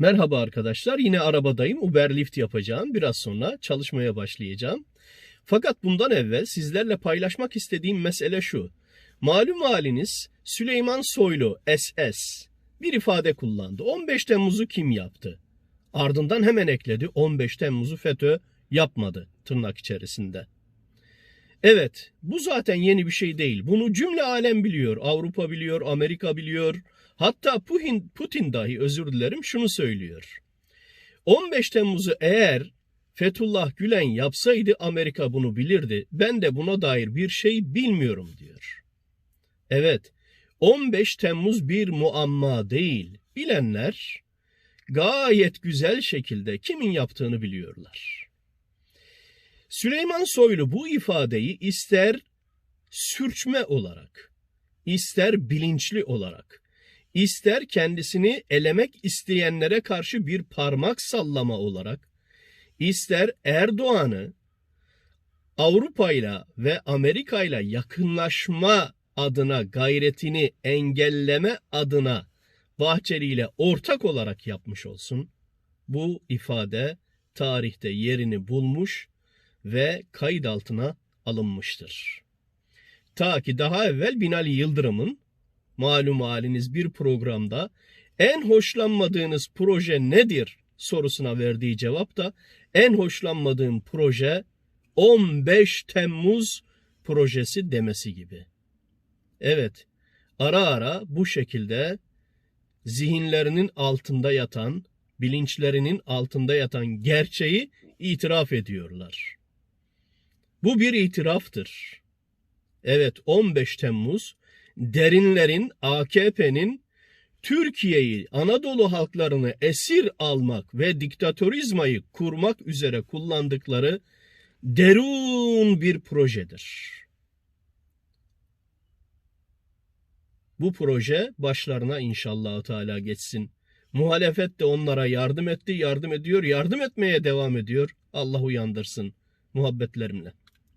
Merhaba arkadaşlar. Yine arabadayım. Uber Lift yapacağım. Biraz sonra çalışmaya başlayacağım. Fakat bundan evvel sizlerle paylaşmak istediğim mesele şu. Malum haliniz Süleyman Soylu SS bir ifade kullandı. 15 Temmuz'u kim yaptı? Ardından hemen ekledi 15 Temmuz'u FETÖ yapmadı tırnak içerisinde. Evet, bu zaten yeni bir şey değil. Bunu cümle alem biliyor. Avrupa biliyor, Amerika biliyor. Hatta Putin, Putin dahi özür dilerim şunu söylüyor. 15 Temmuz'u eğer Fethullah Gülen yapsaydı Amerika bunu bilirdi. Ben de buna dair bir şey bilmiyorum diyor. Evet, 15 Temmuz bir muamma değil. Bilenler gayet güzel şekilde kimin yaptığını biliyorlar. Süleyman Soylu bu ifadeyi ister sürçme olarak, ister bilinçli olarak, ister kendisini elemek isteyenlere karşı bir parmak sallama olarak, ister Erdoğan'ı Avrupa'yla ve Amerika'yla yakınlaşma adına gayretini engelleme adına Bahçeli ile ortak olarak yapmış olsun. Bu ifade tarihte yerini bulmuş ve kayıt altına alınmıştır. Ta ki daha evvel Binali Yıldırım'ın malum haliniz bir programda en hoşlanmadığınız proje nedir sorusuna verdiği cevap da en hoşlanmadığım proje 15 Temmuz projesi demesi gibi. Evet, ara ara bu şekilde zihinlerinin altında yatan, bilinçlerinin altında yatan gerçeği itiraf ediyorlar. Bu bir itiraftır. Evet 15 Temmuz derinlerin AKP'nin Türkiye'yi, Anadolu halklarını esir almak ve diktatörizmayı kurmak üzere kullandıkları derun bir projedir. Bu proje başlarına inşallah Teala geçsin. Muhalefet de onlara yardım etti, yardım ediyor, yardım etmeye devam ediyor. Allah uyandırsın muhabbetlerimle.